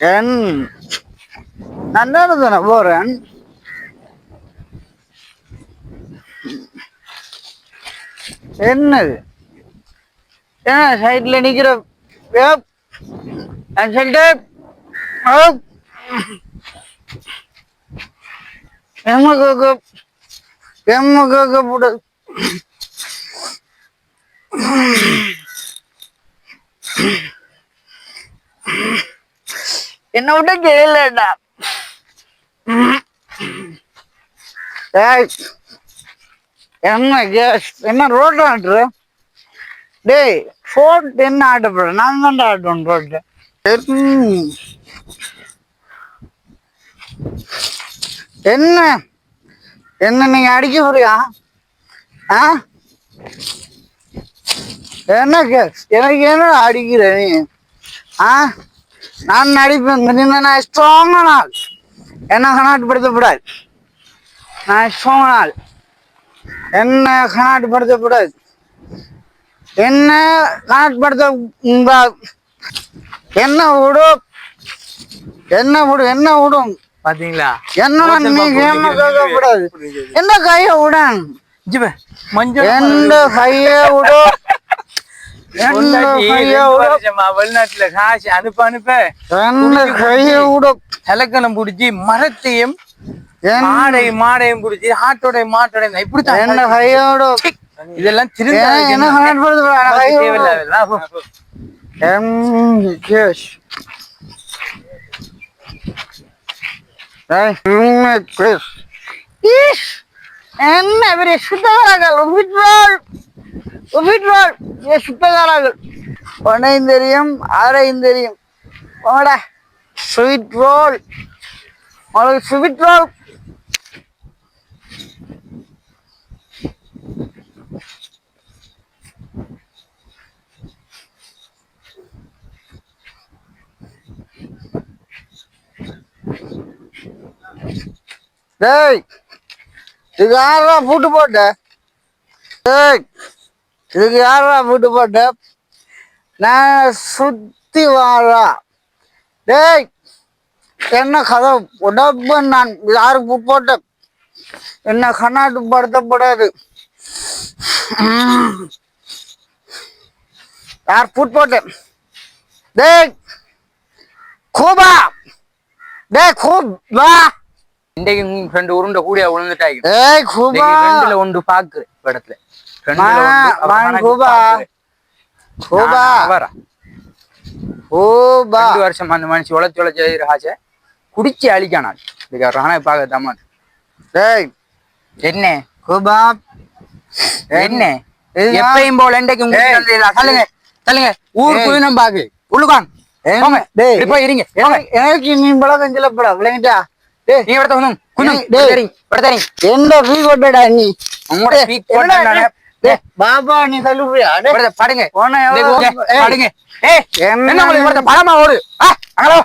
என் நான் தானே போறேன் என்னது? என்ன சைட்ல நிக்கிற ஏப், சொல்லிட்டேன் ஏப். எம்ம கேக்க எம்ம கேக்க போட என்ன விட்ட கேளுடா என்ன கேஸ்? என்ன ரோட்ல ஆட்டுற டேய் ஃபோன் என்ன ஆட்டப்படுற நான் தான் ஆட்டுவேன் ரோட்டு என்ன? என்ன நீங்க அடிக்க போறியா? ஆ? என்ன கேஸ்? எனக்கு என்ன அடிக்கிற நீ? ஆ? நான் நடிப்பேன். நான் ஸ்ட்ராங்கான ஆள். என்ன கனாட்டுப்படுத்தக்கூடாது நான் ஸ்ட்ராங்கான ஆள். என்ன கனாட்டுப்படுத்தக்கூடாது என்ன கனாட்டுப்படுத்த என்ன விடும் என்ன விடும் என்ன விடும் பாத்தீங்களா? என்ன நீ கேம கேட்கக்கூடாது என்ன கைய விடன் எந்த என்ன கைய விடும் வெளிநாட்டுல காசு அனுப்ப அனுப்ப இலக்கணம் புடிச்சு மரத்தையும் என்ன மாடையும் மாடையும் புடிச்சு ஆட்டோட மாட்டோட இப்படித்தான் என்ன கைய விடும் இதெல்லாம் ஏன் என்ன பெரிய சுத்தகாரர்கள்? விட்ரோல் விட்ரோல் ஏ சுத்தகாரர்கள் தெரியும் ஆரையும் தெரியும் போடா ஸ்வீட் ரோல் உங்களுக்கு ஸ்வீட் ரோல் டேய் இதுக்கு யாரா பூட்டு போட்ட? டேய் இதுக்கு யாரா பூட்டு போட்ட? நான் சுத்தி வாரா டேய் என்ன கதை? உடம்பு நான் யாருக்கு பூட்டு போட்டேன்? என்ன கண்ணாட்டு படுத்தப்படாது? யார் பூட்டு போட்டேன்? டேய் கூபா! டேய் கூப்! இன்றைக்கு ஃப்ரெண்டு உருண்டை கூடிய விழுந்துட்டாங்க ஏய் கூபா! ரெண்டுல ஒன்று பாக்கு இடத்துல ரெண்டுல ஒன்று கூபா. நான் வரேன். கூபா ரெண்டு வருஷம் அந்த மனுஷன் உழைச்சு உழைச்சு ஆசை குடிச்சு அழிக்கானாள் இதுக்கு ராணா பார்க்க தம்மான் டேய் என்ன கூபா என்ன. எப்பயும் போல இன்றைக்கு தள்ளுங்க தள்ளுங்க ஊர். குயினம் பாக்கு உள்ளுக்கான் இருங்க. எனக்கு- விளங்கிட்டா நீ வந்து டேய். கொட்டடா நீ உங்களோட டேய், பாபா நீ படுத்த படுங்க. படுங்க. என்ன உங்களுக்கு பழமா ஓடு? ஹலோ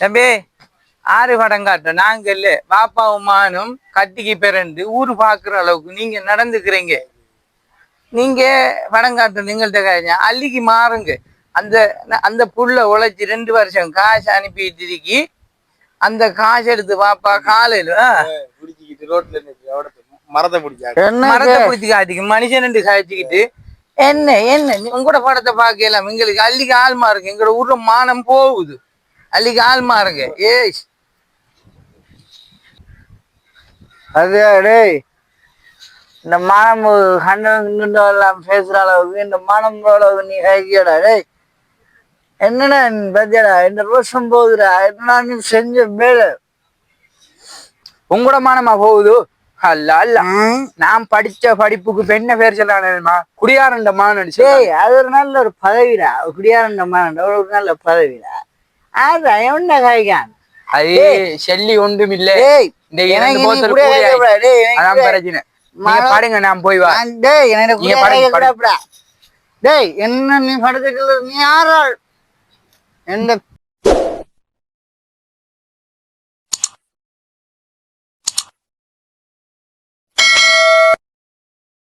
தம்பி ஆறு படம் காட்ட நாங்க இல்ல. பாப்பாவும் மானும் கட்டிக்கு பிறந்து ஊரு பாக்குற அளவுக்கு நீங்க நடந்துக்கிறீங்க. நீங்க படம் காட்டு நீங்கள்ட்ட காய்ச்ச அள்ளிக்கு மாறுங்க. அந்த அந்த புள்ள உழைச்சி ரெண்டு வருஷம் காசு அனுப்பிட்டு இருக்கி அந்த காசு எடுத்து பாப்பா காலையில மரத்தை என்ன மரத்தை பிடிச்சி காய்ச்சிக்கு மனுஷன் ரெண்டு காய்ச்சிக்கிட்டு என்ன என்ன? நீ உங்களோட படத்தை பார்க்கலாம் எங்களுக்கு அள்ளிக்கு ஆள்மா இருக்கு எங்களோட ஊர்ல மானம் போகுது. அள்ளிக்கு ஆள்மா இருக்கு ஏய். அது டேய் இந்த மானம் கண்டம் எல்லாம் பேசுற அளவுக்கு இந்த மானம் அளவுக்கு நீ கைக்கியடா டேய். என்னடா பத்தியடா இந்த ரோஷம் போகுதுடா. என்னடா நீ செஞ்ச வேலை? உங்களோட மானமா போகுது? அல்ல அல்ல. நான் படிச்ச படிப்புக்கு பெண்ண பேர் சொல்லானேமா குடியாரண்ட டேய் அது ஒரு நல்ல ஒரு பதவிடா. குடியாரண்ட மானண்டா ஒரு நல்ல பதவிடா. அதான் என்ன காய்க்கான்? அது செல்லி ஒன்றும் இல்ல. டேய் இந்த பிரச்சனை. பாடுங்க நான் போய் வா. டேய் என்ன நீ படுத்துக்கல நீ யாராள் எந்த